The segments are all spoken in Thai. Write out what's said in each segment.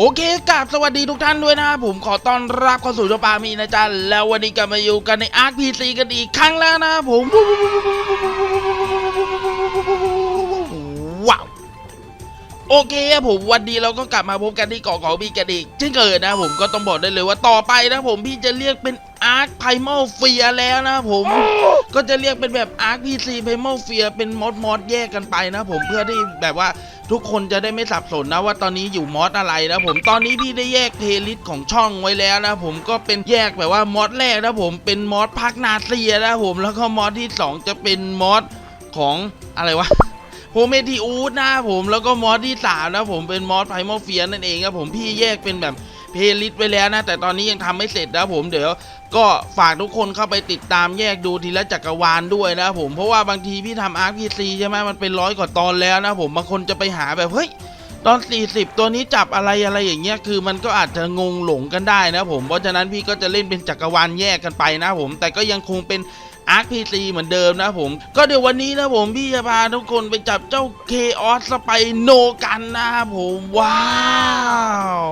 โอเคกราบสวัสดีทุกท่านด้วยนะครับผมขอต้อนรับเข้าสู่ช่องปามีนะจ๊ะแล้ววันนี้กลับมาอยู่กันในอาร์คพีซีกันอีกครั้งแล้วนะครับผม โอเคครับผมวันนี้เราก็กลับมาพบกันที่เกาะของพี่กันอีกเช่นเคยนะผมก็ต้องบอกได้เลยว่าต่อไปนะผมพี่จะเรียกเป็นอาร์คไพมอลเฟียแล้วนะผม ก็จะเรียกเป็นแบบอาร์คพีซีไพมอลเฟียเป็นมอดมอดแยกกันไปนะผมเพื่อที่แบบว่าทุกคนจะได้ไม่สับสนนะว่าตอนนี้อยู่มอสอะไรนะผมตอนนี้พี่ได้แยกเพลย์ลิสต์ของช่องไว้แล้วนะผมก็เป็นแยกแบบว่ามอสแรกนะผมเป็นมอสพักนาเซียนะผมแล้วก็มอสที่ 2 จะเป็นมอสของอะไรวะ โฮเมทิอูดนะผมแล้วก็มอสที่สามนะผมเป็นมอสไพมอเฟียนั่นเองครับผมพี่แยกเป็นแบบเพลย์ลิสต์ไว้แล้วนะ แต่ตอนนี้ยังทำไม่เสร็จนะผมเดี๋ยวก็ฝากทุกคนเข้าไปติดตามแยกดูทีละจักรวาลด้วยนะผมเพราะว่าบางทีพี่ทำอาร์พีซีใช่ไหมมันเป็นร้อยกว่าตอนแล้วนะผมบางคนจะไปหาแบบเฮ้ยตอน 40 ตัวนี้จับอะไรอะไรอย่างเงี้ยคือมันก็อาจจะงงหลงกันได้นะผมเพราะฉะนั้นพี่ก็จะเล่นเป็นจักรวาลแยกกันไปนะผมแต่ก็ยังคงเป็น อาร์พีซีเหมือนเดิมนะผม ก็เดี๋ยววันนี้นะผมพี่จะพาทุกคนไปจับเจ้าเคออสสไปโนกันนะครับผม ว้าว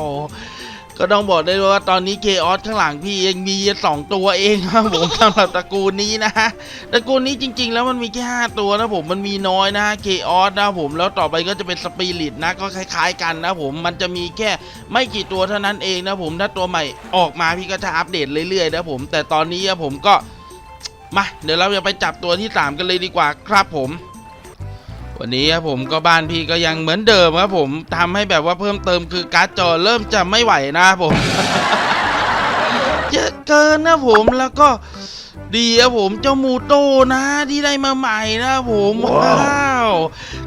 ก็ต้องบอกได้เลยว่าตอนนี้เคออสข้างหลังพี่ยังมีสองตัวเองครับผมสำหรับตระกูลนี้นะฮะตระกูลนี้จริง ๆ แล้วมันมีแค่ห้าตัวนะผมมันมีน้อยนะฮะเคออสนะผมแล้วต่อไปก็จะเป็นสปิริตนะก็คล้าย ๆ กันนะผมมันจะมีแค่ไม่กี่ตัวเท่านั้นเองนะผมถ้าตัวใหม่ออกมาพี่ก็จะอัปเดตเรื่อยๆนะผมแต่ตอนนี้อะผมก็ มาเดี๋ยวเราจะไปจับตัวที่สามกันเลยดีกว่าครับผม วันนี้ครับผมก็บ้านพี่ก็ยังเหมือนเดิมครับผมทำให้แบบว่าเพิ่มเติมคือการ์ดจอเริ่มจะไม่ไหวนะครับผมเยอะเกินนะผมแล้วก็ ดีครับผมเจ้ามูโตนะที่ได้มาใหม่นะครับผมว้าว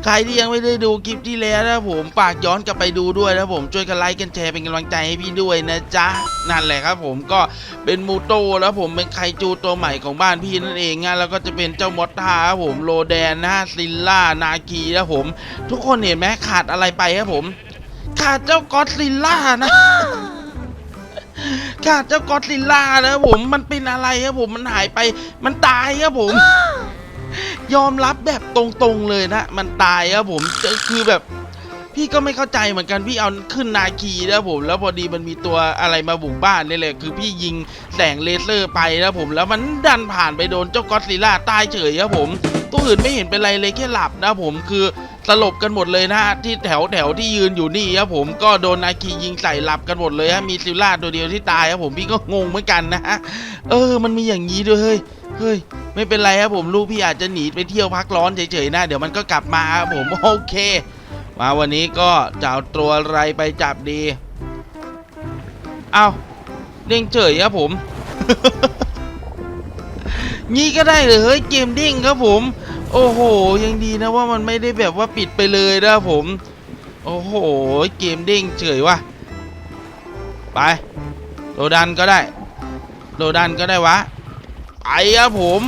ใครที่ยังไม่ได้ดูคลิปที่แล้วนะครับผมฝากย้อนกลับไปดูด้วยนะครับผมช่วยกันไลค์กันแชร์เป็นกำลังใจให้พี่ด้วยนะจ๊ะนั่นแหละครับ ผมก็เป็นมูโตแล้วผมเป็นไคจูตัวใหม่ของบ้านพี่นั่นเองนะแล้วก็จะเป็นเจ้ามอสทาครับผมโลแดนนะซิลล่านาคีนะครับผม ทุกคนเห็นไหมขาดอะไรไปครับผม ขาดเจ้ากอดซิลล่านะ ขาดเจ้ากอดซิลล่านะครับผมมันเป็นอะไรครับผมมันหายไปมันตายครับผม ยอมรับแบบตรงๆเลยนะมันตายครับผมคือแบบพี่ก็ไม่เข้าใจเหมือนกันพี่เอาขึ้นนาคีนะผม แล้วพอดีมันมีตัวอะไรมาบุกบ้านนี่แหละคือพี่ยิงแสงเลเซอร์ไปนะผม แล้วมันดันผ่านไปโดนเจ้ากอดซิลล่าตายเฉยครับผม ตัวอื่นไม่เห็นเป็นไรเลยแค่หลับนะผมคือ สลบกันหมดเลยนะฮะที่แถวแถวที่ยืนอยู่นี่ครับผมก็โดนนาคียิงใส่หลับกันหมดเลยฮะมีซิลล่าตัวเดียวที่ตายครับผมพี่ก็งงเหมือนกันนะฮะเออ มันมีอย่างนี้ด้วยเฮ้ยเฮ้ยไม่เป็นไรครับผมลูกพี่อาจจะหนีไปเที่ยวพักร้อนเฉยๆนะเดี๋ยวมันก็กลับมาครับผมโอเค มาวันนี้ก็จะเอาตัวอะไรไปจับดีเอาเด้งเฉยครับผมงี้ก็ได้เลยเฮ้ยเกมเด้งครับผม โอ้โห ยังดีนะว่ามันไม่ได้แบบว่าปิดไปเลยนะผม โอ้โห เกมเด้งเฉยว่ะ ไปโลดันก็ได้โลดันก็ได้วะไปครับผม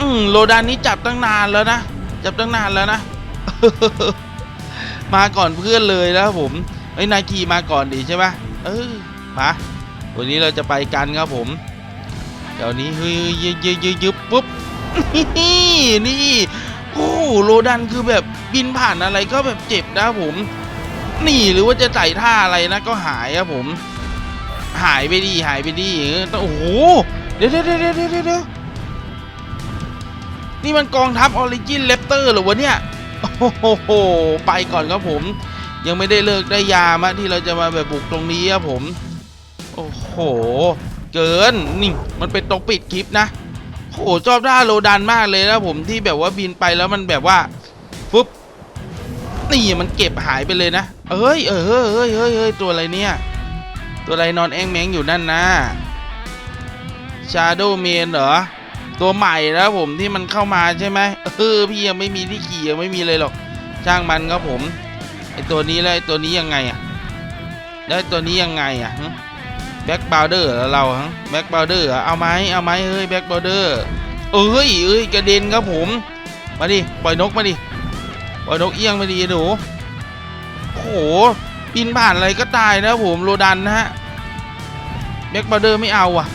อืมโลดันนี้จับตั้งนานแล้วนะ จับตั้งนานแล้วนะ มาก่อนเพื่อนเลยนะครับผมไอ้นายขี่มาก่อนดีใช่ปะเออมาวันนี้เราจะไปกันครับผมเดี๋ยวนี้เฮ้ยยึบยึบยึบปุ๊บ นี่นี่โอ้โลดันคือแบบบินผ่านอะไรก็แบบเจ็บนะผม นี่หรือว่าจะใส่ท่าอะไรนะก็หายครับผม หายไปดีหายไปดีเออโอ้โหเดี๋ยวเดี๋ยวเดี๋ยวเดี๋ยวเดี๋ยวนี่มันกองทัพออริจินเลปเตอร์หรอวะเนี่ยโอ้โหไปก่อนครับผม ยังไม่ได้เลิกได้ยามะที่เราจะมาแบบบุกตรงนี้ครับผม โอ้โห เกินนี่มันเป็นตรงปิดคลิปนะ โอ้โหชอบท่าโลดันมากเลยนะผมที่แบบว่าบินไปแล้วมันแบบว่าปุ๊บนี่มันเก็บหายไปเลยนะเอ้ยเอ้ยเฮ้ยเฮ้ยเฮ้ยตัวอะไรเนี่ย ตัวอะไรนอนแองแมงอยู่นั่นนะชาโดว์เมนเหรอตัวใหม่แล้วผมที่มันเข้ามาใช่ไหมเออพี่ยังไม่มีที่ขี่ยังไม่มีเลยหรอกช่างมันครับผมไอตัวนี้แล้วไอตัวนี้ยังไงอะแล้วไอ้ตัวนี้ยังไงอะ แบ็กบาวเดอร์เราฮะแบ็กบาวเดอร์เอาไหมเอาไหมเฮ้ยแบ็กบาวเดอร์เอ้ยเอ้ยกระเด็นครับผม มาดิปล่อยนกมาดิปล่อยนกเอี้ยงมาดิหนูโอ้โหบินผ่านอะไรก็ตายนะผมโรดันนะฮะแบ็กบาวเดอร์ไม่เอาอะ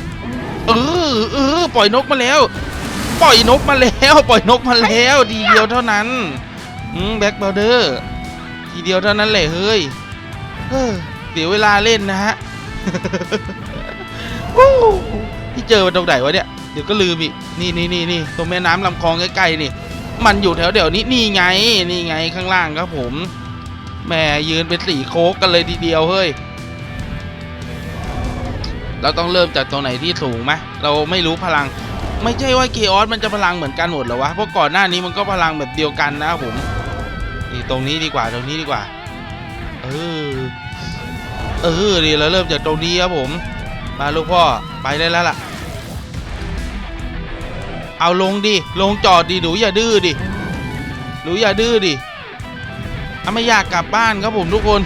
เออเออปล่อยนกมาแล้ว ปล่อยนกมาแล้ว ปล่อยนกมาแล้วทีเดียวเท่านั้นอืมแบ็กบาวเดอร์ทีเดียวเท่านั้นแหละเฮ้ยเสียเวลาเล่นนะฮะ ที่เจอมันตรงไหนวะเนี่ย เดี๋ยวก็ลืมอีก นี่นี่นี่นี่ตรงแม่น้ำลำคลองใกล้ๆนี่ มันอยู่แถวเดี๋ยวนี้นี่ไง นี่ไงข้างล่างครับผมแหม่ยืนเป็นสีโค้กกันเลยทีเดียวเฮ้ย เราต้องเริ่มจากตรงไหนที่สูงไหมเราไม่รู้พลัง ไม่ใช่ว่าเกออสมันจะพลังเหมือนกันหมดหรอวะ เพราะก่อนหน้านี้มันก็พลังแบบเดียวกันนะครับผม นี่ตรงนี้ดีกว่าตรงนี้ดีกว่า เออ เออดีเราเริ่มจากตรงนี้ครับผม มาลูกพ่อไปได้แล้วล่ะ เอาลงดิลงจอดดิหนูอย่าดื้อดิหนูอย่าดื้อดิอไม่อยากกลับบ้านครับผมทุกคน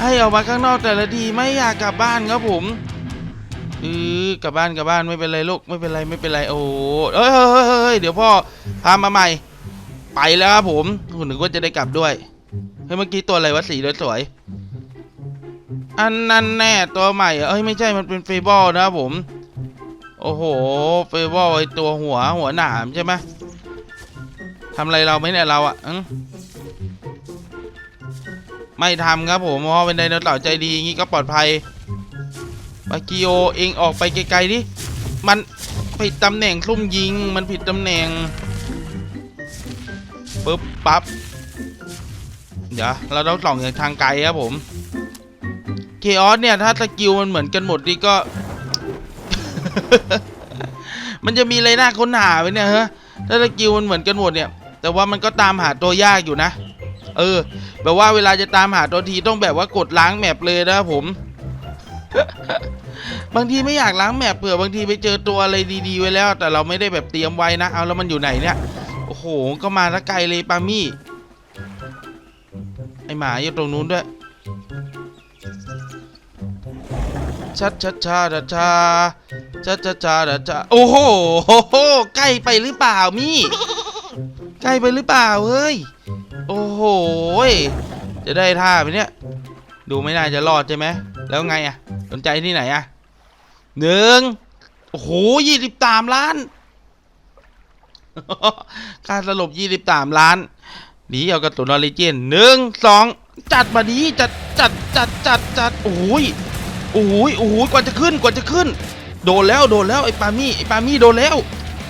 ให้ออกมาข้างนอกแต่ละทีไม่อยากกลับบ้านครับผมเออกลับบ้านกลับบ้านไม่เป็นไรลูกไม่เป็นไรไม่เป็นไรโอ้เอ้ยเฮ้ยเฮ้ยเฮ้ยเดี๋ยวพ่อพามาใหม่ ไปแล้วครับผมคุณนึกว่าจะได้กลับด้วยเฮ้ยเมื่อกี้ตัวอะไรวะสีสวย อันนั้นแน่ตัวใหม่เอ้ยไม่ใช่มันเป็นเฟเบอลนะครับผม โอ้โหเฟเบอลไอตัวหัวหัวหนามใช่ไหมทำอะไรเราไหมเนี่ยเราอะอึ้งไม่ทำครับผมเพราะเป็นไดโนเสาร์ใจดีงี้ก็ปลอดภัยปากิโอเองออกไปไกลๆดิมันผิดตำแหน่งซุ่มยิง มันผิดตำแหน่งปึ๊บปั๊บเดี๋ยวเราต้องส่องอย่างทางไกลครับผม เคออสเนี่ยถ้าสกิลมันเหมือนกันหมดนี่ก็ มันจะมีอะไรน่าค้นหาไว้เนี่ยฮะถ้าสกิลมันเหมือนกันหมดเนี่ย แต่ว่ามันก็ตามหาตัวยากอยู่นะ เออ แบบว่าเวลาจะตามหาตัวทีต้องแบบว่ากดล้างแมปเลยนะผมบางทีไม่อยากล้างแมปเผื่อบางทีไปเจอตัวอะไรดีๆไว้แล้ว แต่เราไม่ได้แบบเตรียมไว้นะ เอาแล้วมันอยู่ไหนเนี่ย โอ้โห ก็มาละไกลเลยปามี่ ไอหมาอยู่ตรงนู้นด้วย ชัดชัดชาดาชาชัดชัดชาดชาโอ้โหใกล้ไปหรือเปล่ามี่ใกล้ไปหรือเปล่าเฮ้ยโอ้โหจะได้ท่าไปเนี่ย ดูไม่น่าจะรอดใช่ไหมแล้วไงอะสนใจที่ไหนอะหนึ่งโอ้โหยี่สิบสามล้านค่าสลบยี่สิบสามล้านหนีเอากระตุนออริจินหนึ่งสองจัดมาดีจัดจัดจัดจัดจัดโอ้ย โอ้ยโอ้ยกว่าจะขึ้นกว่าจะขึ้น โดนแล้วโดนแล้วไอ้ปามี่ไอ้ปามี่โดนแล้ว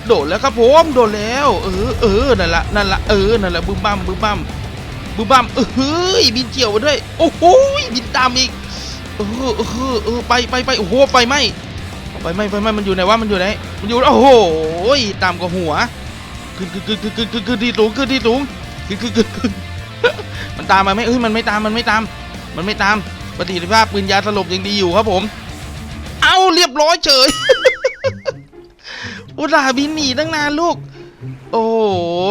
โดนแล้วครับผมโดนแล้ว เออเออนั่นละนั่นละเออนั่นละบึ้มบั้มบึ้มบั้มบึ้มบั้มเออเฮ้ยบินเกี่ยวมาด้วยโอ้โหบินตามอีกเออเออเออไปไปไปโอ้โหไฟไหมไฟไหมไฟไหมมันอยู่ไหนวะมันอยู่ไหนมันอยู่โอ้โหตามกับหัวขึ้นขึ้นขึ้นขึ้นขึ้นขึ้นที่สูงขึ้นที่สูงขึ้นขึ้นขึ้นมันตามมาไหมเอ้ยมันไม่ตามมันไม่ตาม มันไม่ตาม ประสิทธิภาพปืนยาสลบยังดีอยู่ครับผม เอาเรียบร้อยเฉย อุตส่าห์บินหนีตั้งนานลูก โอ้โห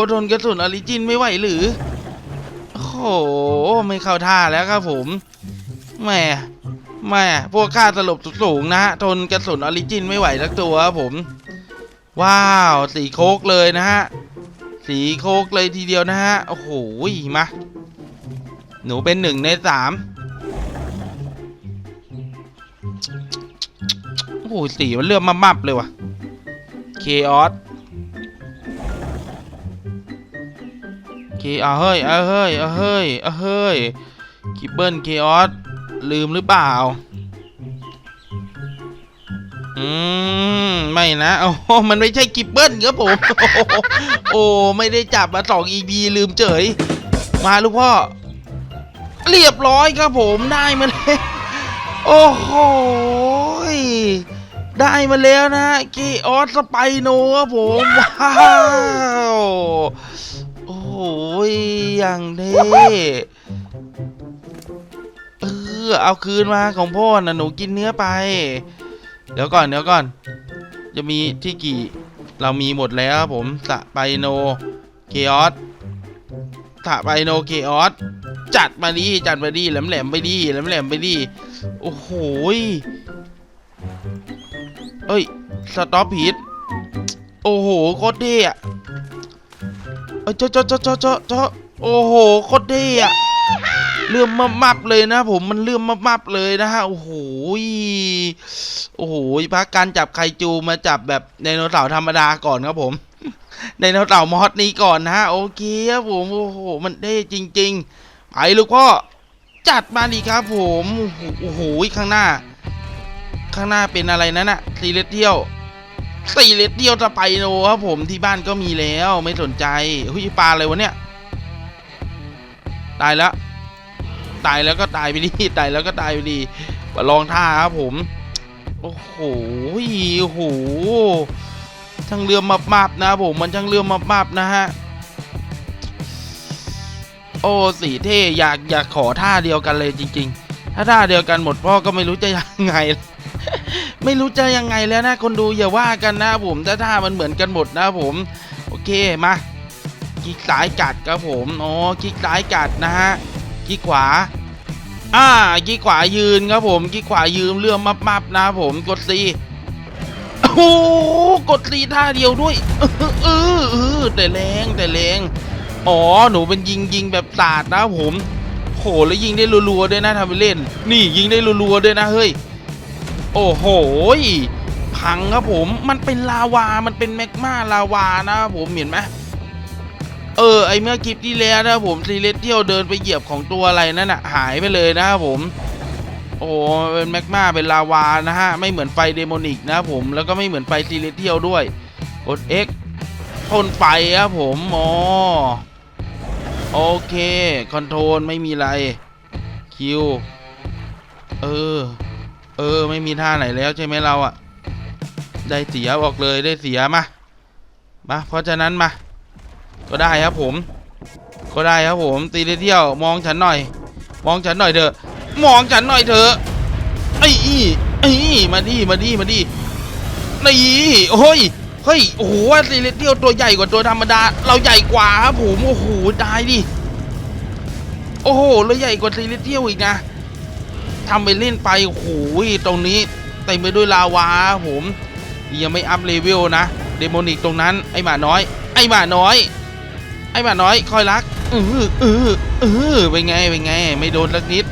โดนกระสุนอริจินไม่ไหวหรือ โอ้โห ไม่เข้าท่าแล้วครับผม แหม่แหม่พวกค่าสลบสูงนะฮะ ทนกระสุนออริจินไม่ไหวสักตัวครับผม ว้าว สีโคกเลยนะฮะ สีโคกเลยทีเดียวนะฮะ โอ้โหมา หนูเป็นหนึ่งในสาม โอ้โหสีมันเลื่อมมามับเลยว่ะเคออสเคเอาเฮ้ยเอาเฮ้ยเอาเฮ้ยเอาเฮ้ยคิปเปิลเคออสลืมหรือเปล่า อืม ไม่นะ โอ้มันไม่ใช่กิปเปิลครับผมโอ้โอ้ ไม่ได้จับมาสอง EP ลืมเฉย มาลูกพ่อ เรียบร้อยครับผม ได้มาเลย โอ้โห ได้มาแล้วนะกีออสสไปโนครับผมว้าวโอ้โหอย่างเท่เออเอาคืนมาของพ่อนะหนูกินเนื้อไป เดี๋ยวก่อนเดี๋ยวก่อน จะมีที่กี่เรามีหมดแล้วครับผมสไปโนเกออสสไปโนเกออสจัดมาดีจัดมาดีแหลมแหลมๆไปดีแหลมแหลมๆไปดีโอ้โหย เอ้ย สต็อปผิดโอ้โห โคตรเท่อะเอ้ยเจ้าเจ้าเจ้าเจ้าเจ้าโอ้โห โคตรเท่อะเลื่อมมามับเลยนะผมมันเลื่อมมามับเลยนะฮะโอ้โหโอ้โหพักการจับไคจูมาจับแบบไดโนเสาร์ธรรมดาก่อนครับผมไดโนเสาร์มอสนี้ก่อนนะฮะโอเคครับผมโอ้โหมันเท่จริง ๆ ไปลูกพ่อจัดมาดีครับผมโอ้โหโอ้โหข้างหน้า ข้างหน้าเป็นอะไรนั่นอะซีเลสเที่ยวซีเลสเที่ยวจะไปโนครับผมที่บ้านก็มีแล้วไม่สนใจเฮ้ยปลาอะไรวะเนี่ย ตายแล้ว ตายแล้วก็ตายไปดีตายแล้วก็ตายไปดีมาลองท่าครับผม โอ้โหโอ้โหช่างเรือมาบๆนะผมมันช่างเรือมาบๆนะฮะโอ้สีเท่อยากอยากขอท่าเดียวกันเลยจริง ๆ ถ้าท่าเดียวกันหมดพ่อก็ไม่รู้จะยังไง ไม่รู้จะยังไงแล้วนะคนดูอย่าว่ากันนะผมถ้าท่ามันเหมือนกันหมดนะผม โอเคมาคลิกซ้ายกัดครับผมอ๋อคลิกซ้ายกัดนะฮะคลิกขวาอ่าคลิกขวายืนครับผมคลิกขวายืนเรื่องมับๆนะผมกดซีโอ้กดซีท่าเดียวด้วยเออเออแต่แรงแต่แรงอ๋อหนูเป็นยิงยิงแบบศาสตร์นะผมโหแล้วยิงได้รัวๆด้วยนะทำไปเล่น นี่ยิงได้รัวๆด้วยนะเฮ้ย โอ้โหพังครับผม มันเป็นลาวา มันเป็นแมกมาลาวานะครับผมเห็นไหมเออ ไอเมื่อคลิปที่แล้วนะครับผมซีเลสเที่ยวเดินไปเหยียบของตัวอะไรนั่นอะหายไปเลยนะครับผม โอ้เป็นแมกมาเป็นลาวานะฮะ ไม่เหมือนไฟเดโมนิกนะผมแล้วก็ไม่เหมือนไฟซีเลสเที่ยวด้วย กด X พ่นไฟครับผมอ๋อโอเค คอนโทรลไม่มีอะไร คิว เออ เออ ไม่มีท่าไหนแล้วใช่ไหมเราอะได้เสียบอกเลยได้เสียมามาเพราะฉะนั้นมา ก็ได้ครับผม ก็ได้ครับผม ตีเที่ยว มองฉันหน่อย มองฉันหน่อยเถอะมองฉันหน่อยเถอะไอ้อีไอ้มาดิมาดิมาดินี่โอ้ยเฮ้ยโอ้โหว่าซีเลเทียวตัวใหญ่กว่าตัวธรรมดา เราใหญ่กว่าครับผมโอ้โหตายดิโอ้โหเราใหญ่กว่าซีเลเทียวอีกนะ ทำไปเล่นไปโอ้โหตรงนี้เต็มไปด้วยลาวาผมยังไม่อัพเลเวลนะเดโมนิกตรงนั้นไอหมาน้อย ไอหมาน้อย ไอหมาน้อยคอยรักเออเออเออเป็นไงเป็นไง ไม่โดนสักนิด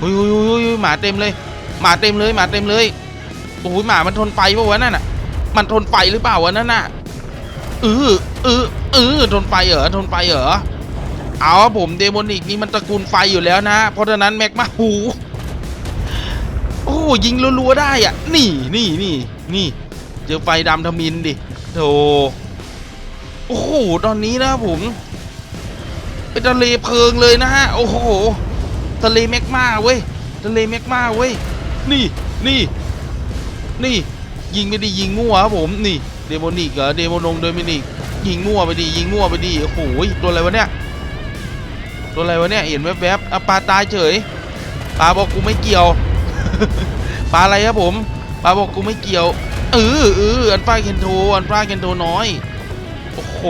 หุยหุยหุยหุยหมาเต็มเลย หมาเต็มเลยหมาเต็มเลยโอ้ยหมามันทนไฟปะวะนั่นน่ะ มันทนไฟหรือเปล่าวะนั่นน่ะเออเออเออทนไฟเหรอทนไฟเหรอเอาผมเดโมนิกนี่มันตระกูลไฟอยู่แล้วนะ เพราะฉะนั้นแม็กมาหู โอ้ยิงรัวๆได้อะ นี่นี่นี่นี่เจอไฟดำทมินดิโธ่โอ้โหตอนนี้นะผมเป็นทะเลเพลิงเลยนะฮะโอ้โหทะเลแมกมาเว้ยทะเลแมกมาเว้ยนี่นี่นี่ยิงไปดิยิงมั่วครับผมนี่เดโมนิกเหรอเดโมนงเดโมนิกยิงมั่วไปดิยิงมั่วไปดิโอ้โหตัวอะไรวะเนี่ยตัวอะไรวะเนี่ยเห็นแวบๆอปลาตายเฉยปลาบอกกูไม่เกี่ยว ปลาอะไรครับผมปลาบอกกูไม่เกี่ยวเออเอออันฟ้าเคนโทอันฟ้าเคนโทน้อย โอ้โห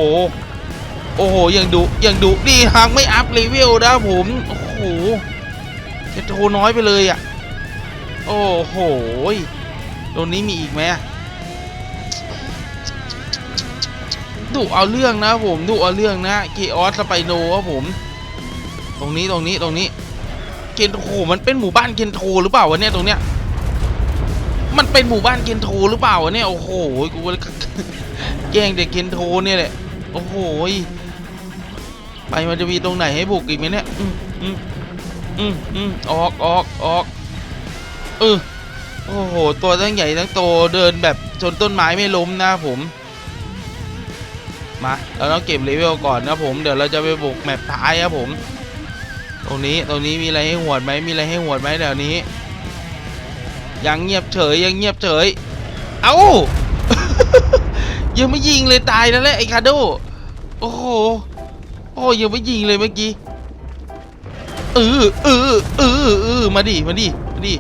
โอ้โหยังดุยังดุนี่หางไม่อัพเลเวลนะผม โอ้โหเคนโทน้อยไปเลยอะ โอ้โหตรงนี้มีอีกไหมดุเอาเรื่องนะผมดุเอาเรื่องนะเกออสสไปโนครับผม ตรงนี้ตรงนี้ตรงนี้ เคนโทมันเป็นหมู่บ้านเคนโทหรือเปล่าวะเนี่ยตรงเนี้ย มันเป็นหมู่บ้านเคนโทหรือเปล่าวะเนี่ยโอ้โหกูเลยแกล้งเด็กเคนโทเนี่ยแหละโอ้โหไปมันจะมีตรงไหนให้บุกอีกไหมเนี่ยอืมอืมอืมอืมออกออกออกเออโอ้โห ตัวทั้งใหญ่ทั้งโตเดินแบบชนต้นไม้ไม่ล้มนะผม มา เราต้องเก็บเลเวลก่อนนะผม เดี๋ยวเราจะไปบุกแมปท้ายครับผม ตรงนี้ตรงนี้มีอะไรให้หวดไหมมีอะไรให้หวดไหมเดี๋ยวนี้ ยังเงียบเฉยยังเงียบเฉย เอ้ายังไม่ยิงเลยตายแล้วแหละไอ้คาโดโอ้โหโอ้ยังไม่ยิงเลยเมื่อกี้เออเออเออเออมาดิมาดิมาดิ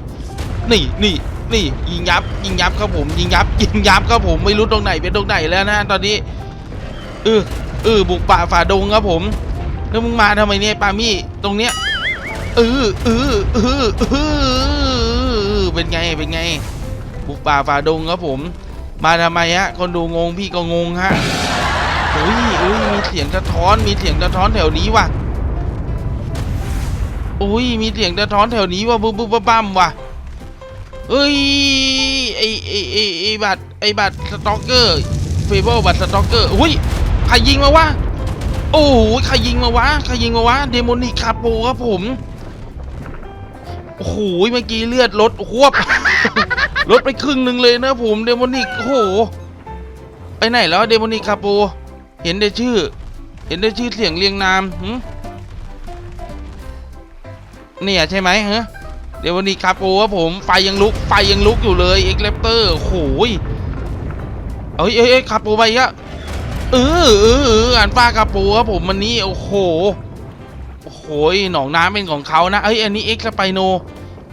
นี่นี่นี่ยิงยับยิงยับครับผมยิงยับยิงยับครับผมไม่รู้ตรงไหนเป็นตรงไหนแล้วนะตอนนี้เออเออบุกป่าฝ่าดงครับผม แล้วมึงมาทำไมเนี่ยปามี่ตรงเนี้ยเออเออเออเออเป็นไงเป็นไงบุกป่าฝ่าดงครับผม มาทำไมฮะคนดูงงพี่ก็งงฮะอุ้ยอุ้ยมีเสียงสะท้อนมีเสียงสะท้อนแถวนี้ว่ะอุ้ยมีเสียงสะท้อนแถวนี้ว่ะบึ้มบึ้มบ้ามว่ะเอ้ยไอไอไอไอบัตรไอบัตรสต็อกเกอร์เฟเบิลบัตรสต็อกเกอร์อุ้ยใครยิงมาวะ โอ้โหใครยิงมาวะใครยิงมาวะเดโมนิคาโปครับผมโอ้โหเมื่อกี้เลือดลดควบลดไปครึ่งหนึ่งเลยนะผมเดโมนิกโอ้โหไปไหนแล้วเดโมนิกคาโปเห็นได้ชื่อ เห็นได้ชื่อเสียงเรียงนามหึเนี่ยใช่ไหมฮะเดโมนิกคาโปครับผมไฟยังลุกไฟยังลุกอยู่เลยเอ็กเลปเตอร์โอ้โหยเอ้ยเอ้ยเอ้ยคาโปไปอีกอะ เออเออเอออ่านป้าคาโปครับผมมันนี้โอ้โหโอ้โหยหนองน้ำเป็นของเขานะเอ้ยอันนี้เอ็กซ์ไปโน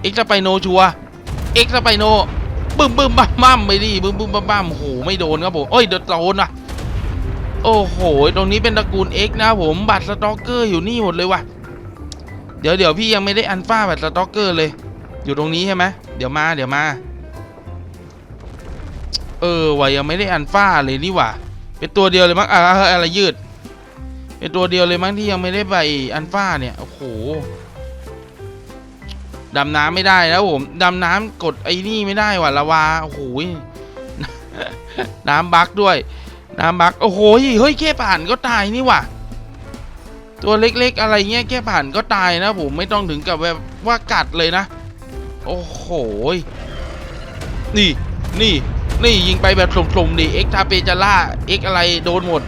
เอ็กซ์ไปโนชัวเอ็กซ์ไปโนบึ้มบึ้มบ้ามบ้ามไปดิบึ้มบึ้มบ้ามบ้ามโอ้โหไม่โดนครับผมเอ้ยโดนโดนว่ะโอ้โห ตรงนี้เป็นตระกูล X นะครับผม บัตรสต็อกเกอร์อยู่นี่หมดเลยว่ะ เดี๋ยวเดี๋ยวพี่ยังไม่ได้อันฟ้าบัตรสต็อกเกอร์เลย อยู่ตรงนี้ใช่ไหม เดี๋ยวมาเดี๋ยวมา เออว่ะยังไม่ได้อันฟ้าเลยนี่ว่ะ เป็นตัวเดียวเลยมั้งอะอะอะไรยืด เป็นตัวเดียวเลยมั้งที่ยังไม่ได้ใบอันฟ้าเนี่ย โอ้โห ดำน้ำไม่ได้แล้วผม ดำน้ำกดไอ้นี่ไม่ได้ว่ะละวา โอ้โหยน้ำบักด้วย น้ำบัก โอ้โห เฮ้ยแค่ผ่านก็ตายนี่ว่ะ ตัวเล็กๆ อะไรเงี้ยแค่ผ่านก็ตายนะผมไม่ต้องถึงกับแบบว่ากัดเลยนะ โอ้โหยนี่ นี่ นี่ยิงไปแบบสมๆดิเอ็กทาเปจาร่าเอ็กอะไรโดนหมด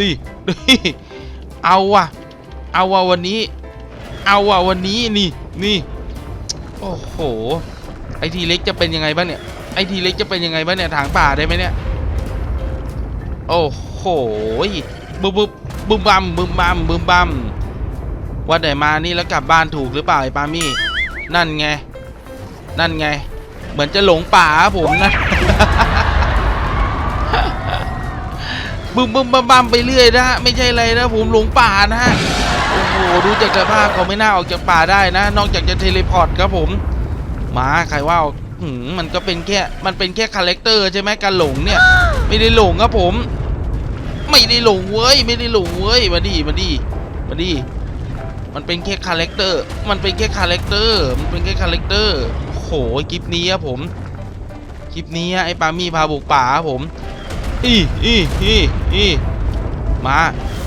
นี่นี่เอาว่ะ เอาว่ะวันนี้ เอาว่ะวันนี้นี่นี่โอ้โหไอทีเล็กจะเป็นยังไงบ้างเนี่ยไอทีเล็กจะเป็นยังไงบ้างเนี่ยทางป่าได้ไหมเนี่ยโอ้โหบึ้มบึมบึ้มบัมบึ้มบัมบึ้มบัมว่าแต่มานี่แล้วกลับบ้านถูกหรือเปล่าไอ้ปามี่นั่นไง นั่นไง เหมือนจะหลงป่าครับผมนะ บึ้มบึ้มบัมบัมไปเรื่อยนะฮะไม่ใช่อะไรนะผมหลงป่านะฮะโอ้โหดูจากสภาพเขาไม่น่าออกจากป่าได้นะ นอกจากจะเทเลพอร์ตครับผม มาใครว่าเอาหืมมันก็เป็นแค่มันเป็นแค่คาแรคเตอร์ใช่ไหมการหลงเนี่ย ไม่ได้หลงครับผม ไม่ได้หลงเว้ยไม่ได้หลงเว้ยมาดิมาดิมาดิมันเป็นแค่คาแรคเตอร์ มันเป็นแค่คาแรคเตอร์ มันเป็นแค่คาแรคเตอร์โอ้โหคลิปนี้ครับผม ลิปนี้ไอ้ปามี่พาบุกป่าครับผมอีอีอีอีมา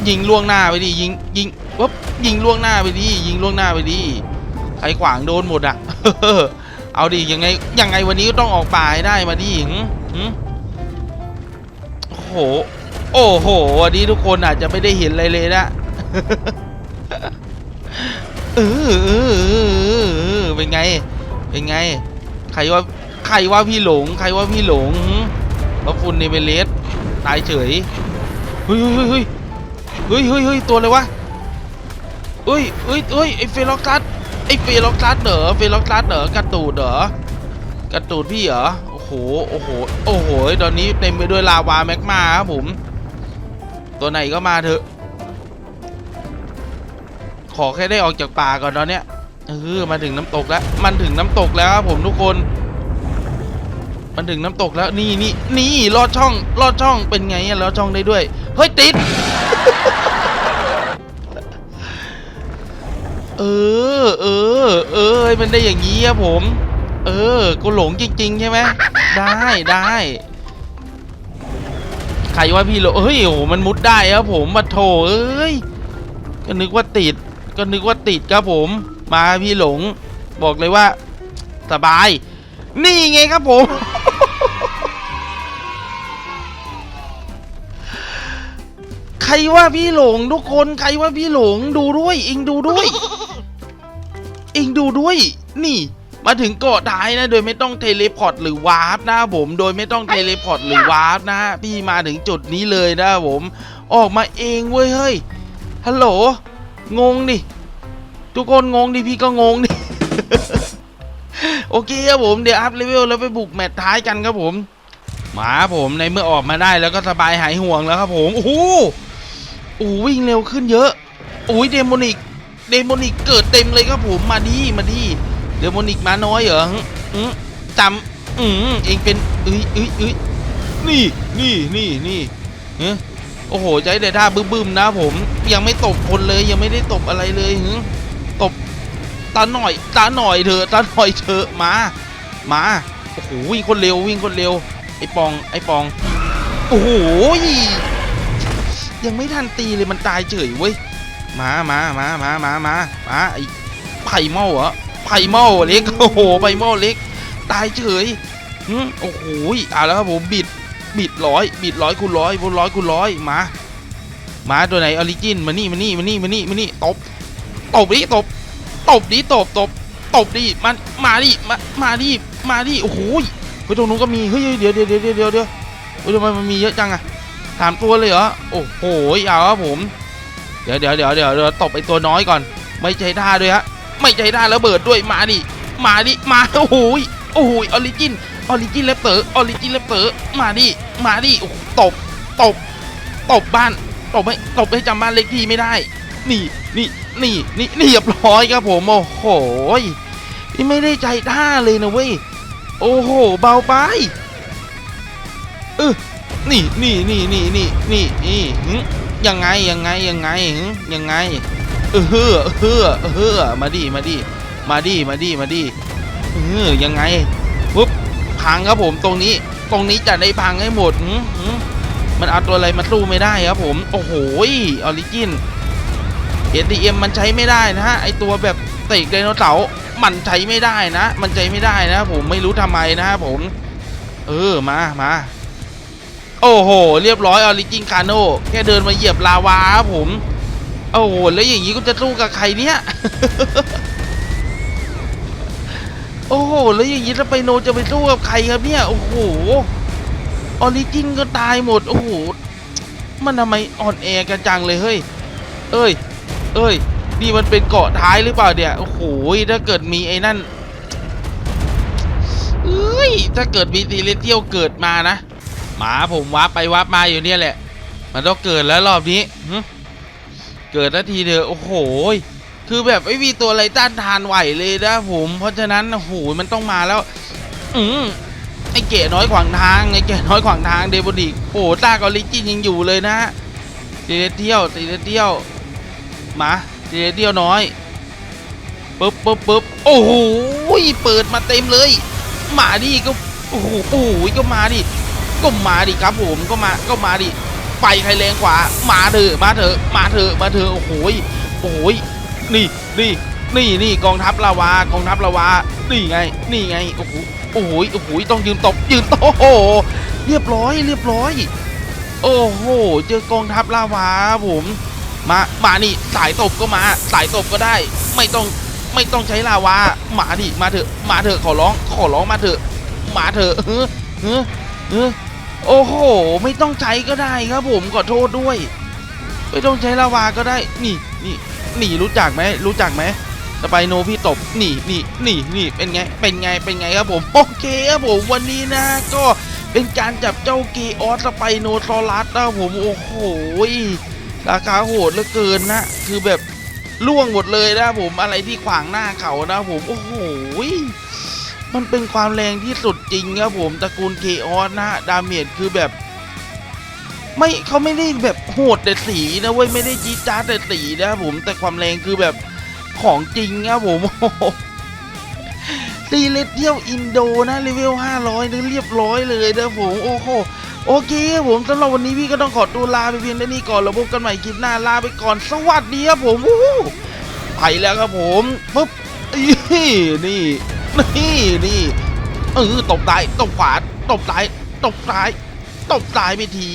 ยิงล่วงหน้าไปดิยิงยิงปุ๊บยิงล่วงหน้าไปดิยิงล่วงหน้าไปดิใครขวางโดนหมดอะเอาดิยังไงยังไงวันนี้ก็ต้องออกป่าให้ได้มาดิหึหึโอ้โหโอ้โหวันนี้ทุกคนอาจจะไม่ได้เห็นอะไรเลยนะเออเออเป็นไง เป็นไง ใครว่า ใครว่าพี่หลง ใครว่าพี่หลงหึว่าฟุนเนเบเลสตายเฉย เฮ้ยเฮ้ยเฮ้ยเฮ้ยเฮ้ยเฮ้ยตัวอะไรวะเฮ้ยเฮ้ยเฮ้ยไอเฟล็อกซัสไอเฟล็อกซัสเหรอเฟล็อกซัสเหรอกระตูดเหรอกระตูดพี่เหรอ โอ้โห โอ้โห โอ้โห ตอนนี้เต็มไปด้วยลาวาแมกมาครับผม ตัวไหนก็มาเถอะ ขอแค่ได้ออกจากป่าก่อนตอนเนี้ยเออมาถึงน้ำตกแล้ว มันถึงน้ำตกแล้วครับผมทุกคน มันถึงน้ำตกแล้วนี่นี่นี่ลอดช่องลอดช่องเป็นไงอะลอดช่องได้ด้วย เฮ้ย ติด เออเออเออมันได้อย่างนี้ครับผม เออกูหลงจริง ๆ ใช่ไหมได้ได้ใครว่าพี่หลเฮ้ยโอ้โหมันมุดได้ครับผมมาโถเอ้ยก็นึกว่าติด ก็นึกว่าติดครับผม มาพี่หลง บอกเลยว่า สบาย นี่ไงครับผม รว่าพี่หลงทุกคนใครว่าพี่หลงดูด้วย อิงดูด้วย อิงดูด้วย นี่ มาถึงเกาะท้ายนะ โดยไม่ต้องเทเลพอร์ตหรือวาร์ปนะผมโดยไม่ต้องเทเลพอร์ตหรือวาร์ปนะพี่มาถึงจุดนี้เลยนะผม ออกมาเองเว้ยเฮ้ยฮัลโหลงงดิทุกคนงงดิพี่ก็งงดิโอเคครับผมเดี๋ยวอัพเลเวลแล้วไปบุกแมตช์ท้ายกันครับผม มาครับผมในเมื่อออกมาได้แล้วก็สบายหายห่วงแล้วครับผมโอ้โห โอ้วิ่งเร็วขึ้นเยอะโอ้ยเดโมนิกเดโมนิกเกิดเต็มเลยครับผมมาดีมาดีเดโมนิกมาน้อยเหรอหึอืมจำอืมเองเป็นเอ้ยเอ้ยเอ้ยนี่นี่นี่นี่เฮ้โอ้โหใจเดท่าบึ้มๆนะผมยังไม่ตบคนเลยยังไม่ได้ตบอะไรเลยหึตบตาหน่อยตาหน่อยเถอะตาหน่อยเถอะมามาโอ้โหวิ่งคนเร็ววิ่งคนเร็วไอ้ปองไอ้ปองโอ้โห ยังไม่ทันตีเลยมันตายเฉยเว้ยมามามามามามามาไอ้ไผ่เมาเหรอไผ่ไผ่เมาเล็กโอ้โหไผ่เมาเล็ก ตายเฉยหึโอ้โหเอาแล้วครับผมบิดบิดร้อยบิดร้อยคูณร้อยบนร้อยคูณร้อยมามาตัวไหนออริจินมานี่มานี่มานี่มานี่มานี่ตบตบดิตบตบดิตบตบตบดิมันมาดิมามาดิมาดิโอ้โหเฮ้ยตรงนู้นก็มีเฮ้ยเดี๋ยวเดี๋ยวเดี๋ยวเดี๋ยวเดี๋ยวเดี๋ยวเฮ้ยทำไมมันมีเยอะจังอะ ถามตัวเลยเหรอ โอ้โหเอาครับผม เดี๋ยวเดี๋ยวเดี๋ยวเดี๋ยวเดี๋ยวตบไอตัวน้อยก่อน ไม่ใจท่าด้วยฮะ ไม่ใจท่าแล้วเบิดด้วยมาดิ มาดิ มา โอ้โหโอ้โหออริจิน ออริจินเลปเตอร์ออริจินเลปเตอร์มาดิ มาดิ โอ้ตบ ตบ ตบบ้าน ตบให้ตบให้จำบ้านเลขที่ไม่ได้ นี่ นี่ นี่ นี่นี่เรียบร้อยครับผม โอ้โหนี่ไม่ได้ใจท่าเลยนะเว้ย โอ้โห เบาไปเออ นี่นี่นี่นี่นี่นี่นี่ยังไงยังไงยังไงยังไงเออเฮ้อเฮ้อเฮ้อมาดิมาดิมาดิมาดิมาดิเออยังไงปุ๊บพังครับผมตรงนี้ ตรงนี้จะได้พังให้หมดหมันเอาตัวอะไรมาสู้ไม่ได้ครับผมโอ้โหออริจิน ATM มันใช้ไม่ได้นะฮะไอตัวแบบเตะไดโนเสาร์มันใช้ไม่ได้นะ มันใช้ไม่ได้นะ ผมไม่รู้ทำไมนะครับผม เออมามา โอ้โห เรียบร้อยออริจินคาโนแค่เดินมาเหยียบลาวาครับผม โอ้โห แล้วอย่างนี้ก็จะสู้กับใครเนี่ย โอ้โห แล้วอย่างนี้ถ้าไปโนจะไปสู้กับใครครับเนี่ย โอ้โห ออริจินก็ตายหมด โอ้โห มันทำไมอ่อนแอกันจังเลยเฮ้ย เอ้ย เอ้ย นี่มันเป็นเกาะท้ายหรือเปล่าเนี่ย โอ้โห ถ้าเกิดมีไอ้นั่นเอ้ย ถ้าเกิดมีซีเลเทียวเกิดมานะ หมาผมวับไปวับมาอยู่เนี่ยแหละ มันต้องเกิดแล้วรอบนี้เกิดนาทีเดียวโอ้โหคือแบบไม่มีตัวอะไรต้านทานไหวเลยนะผม เพราะฉะนั้นโอ้โหมันต้องมาแล้ว อืมไอ้เก๋น้อยขวางทางไอ้เก๋น้อยขวางทางเดบดิกโอ้โหตากอริจินยังอยู่เลยนะซีเลเทียวซีเลเทียวมาซีเลเทียวน้อยปึ๊บปึ๊บปึ๊บโอ้โหเปิดมาเต็มเลย มาดิก็โอ้โหก็มาดิ ก็มาดิครับผมก็มาก็มาดิไปใครแรงกว่า มาเถอะมาเถอะมาเถอะมาเถอะโอ้โหยโอ้โหยนี่นี่นี่นี่กองทัพลาวากองทัพลาวานี่ไง นี่ไงโอ้โหโอ้โหยโอ้โหยต้องยืนตบยืนโอ้โหเรียบร้อย เรียบร้อย โอ้โหเจอกองทัพลาวาผมมามานี่สายตบก็มาสายตบก็ได้ ไม่ต้องไม่ต้องใช้ลาวามาดิมาเถอะมาเถอะขอร้องขอร้องมาเถอะมาเถอะเฮ้อเฮ้อเฮ้อ โอ้โห ไม่ต้องใช้ก็ได้ครับผมขอโทษด้วย ไม่ต้องใช้ลาวาก็ได้ นี่นี่นี่รู้จักไหมรู้จักไหมสไปโนพี่ตบหนี่นี่นี่นี่เป็นไง เป็นไง เป็นไงครับผม โอเคครับผมวันนี้นะ ก็เป็นการจับเจ้าเกออสสไปโนซอรัสนะครับผม โอ้โห ราคาโหดเหลือเกินนะ คือแบบล่วงหมดเลยนะครับผม อะไรที่ขวางหน้าเขานะครับผม โอ้โห มันเป็นความแรงที่สุดจริงครับผมตระกูลเคออสนะฮะดาเมจคือแบบ ไม่เขาไม่ได้แบบโหดแต่สีนะเว้ยไม่ได้จีจ้าแต่สีนะครับผมแต่ความแรงคือแบบของจริงครับผมตีเลเทียวอินโดนะเลเวล500นี่เรียบร้อยเลยนะผมโอ้โหโอเคครับผมสำหรับวันนี้พี่ก็ต้องขอตัวลาไปเพียงเท่านี้ก่อนแล้วพบกันใหม่คลิปหน้าลาไปก่อนสวัสดีครับผมไปแล้วครับผมปุ๊บอีนี่ นี่นี่เออตบซ้ายตบขวาตบซ้ายตบซ้ายตบซ้ายไปที